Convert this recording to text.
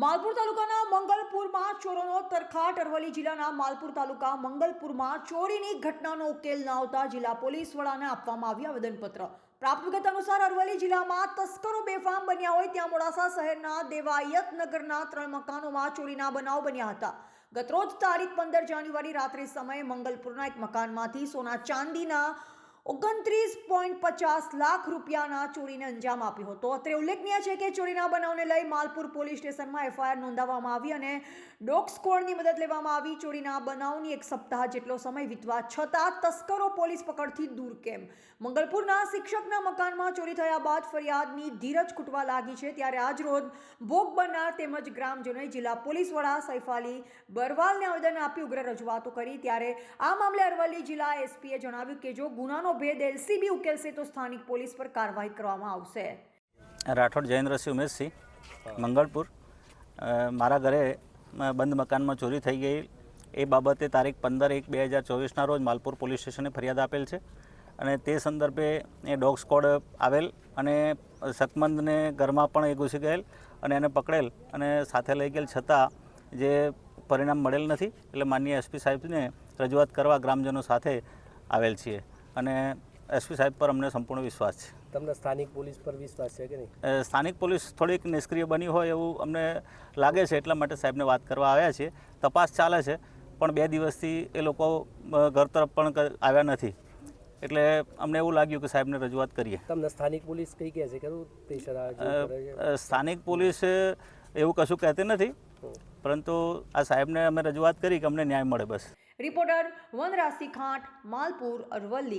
માલપુર તાલુકાના મંગલપુરમાં ચોરોનો તરખાટ અરવલ્લી જિલ્લાના માલપુર તાલુકા મંગલપુરમાં ચોરીની ઘટનાનો ઉકેલ ન આવતા જિલ્લા પોલીસ વડાને આપવામાં આવ્યું આવેદનપત્ર. પ્રાપ્ત વિગત અનુસાર અરવલ્લી જિલ્લામાં તસ્કરો બેફામ બન્યા હોય ત્યાં મોડાસા શહેરના દેવાયત નગરના ત્રણ મકાનોમાં ચોરીના બનાવ બન્યા હતા. ગતરોજ તારીખ પંદર જાન્યુઆરી રાત્રે સમયે મંગલપુરના એક મકાનમાંથી સોના ચાંદીના ઓગણત્રીસ પોઈન્ટ પચાસ લાખ રૂપિયાના ચોરીને અંજામ આપ્યો હતો. અત્રે ઉલ્લેખનીય છે કે ચોરીના બનાવને લઈ માલપુર પોલીસ સ્ટેશનમાં એફઆઈઆર નોંધાવવામાં આવી અને ડોગ સ્કોડની મદદ લેવામાં આવી. ચોરીના બનાવની એક સપ્તાહ જેટલો સમય વીતવા છતાં તસ્કરો પોલીસ પકડથી દૂર કેમ? મંગલપુરના શિક્ષકના મકાનમાં ચોરી થયા બાદ ફરિયાદની ધીરજ ખૂટવા લાગી છે. ત્યારે આજરોજ ભોગ બનનાર તેમજ ગ્રામજનોએ જિલ્લા પોલીસ વડા સૈફ બરવાલને આવેદન આપી ઉગ્ર રજૂઆતો કરી. ત્યારે આ મામલે અરવલ્લી જિલ્લા એસપીએ જણાવ્યું કે જો ગુનાનો ભેદ એલસીબી ઉકેલશે તો સ્થાનિક પોલીસ પર કાર્યવાહી કરવામાં આવશે. રાઠોડ જયેન્દ્રસિંહ ઉમેશસિંહ, મંગળપુર. મારા ઘરે બંધ મકાનમાં ચોરી થઈ ગઈ. એ બાબતે તારીખ પંદર એક બે હજાર ચોવીસના રોજ માલપુર પોલીસ સ્ટેશને ફરિયાદ આપેલ છે અને તે સંદર્ભે એ ડોગ સ્કોડ આવેલ અને શકમંદને ઘરમાં પણ એ ઘૂસી ગયેલ અને એને પકડેલ અને સાથે લઈ ગયેલ છતાં જે પરિણામ મળેલ નથી. એટલે માનનીય એસપી સાહેબને રજૂઆત કરવા ગ્રામજનો સાથે આવેલ છીએ. અને એસપી સાહેબ પર અમને સંપૂર્ણ વિશ્વાસ છે. તમને સ્થાનિક પોલીસ પર વિશ્વાસ છે કે નહીં? સ્થાનિક પોલીસ થોડીક નિષ્ક્રિય બની હોય એવું અમને લાગે છે એટલા માટે સાહેબને વાત કરવા આવ્યા છીએ. તપાસ ચાલે છે પણ બે દિવસથી એ લોકો ઘર તરફ પણ આવ્યા નથી. એટલે અમને એવું લાગ્યું કે સાહેબને રજૂઆત કરીએ. તમને સ્થાનિક પોલીસ કઈ કહે છે? પ્રેશર સ્થાનિક પોલીસ એવું કશું કહેતી નથી પરંતુ આ સાહેબને અમે રજૂઆત કરી કે અમને ન્યાય મળે બસ. રિપોર્ટર વનરાજસિંહ ખાંટ માલપુર અરવલ્લી.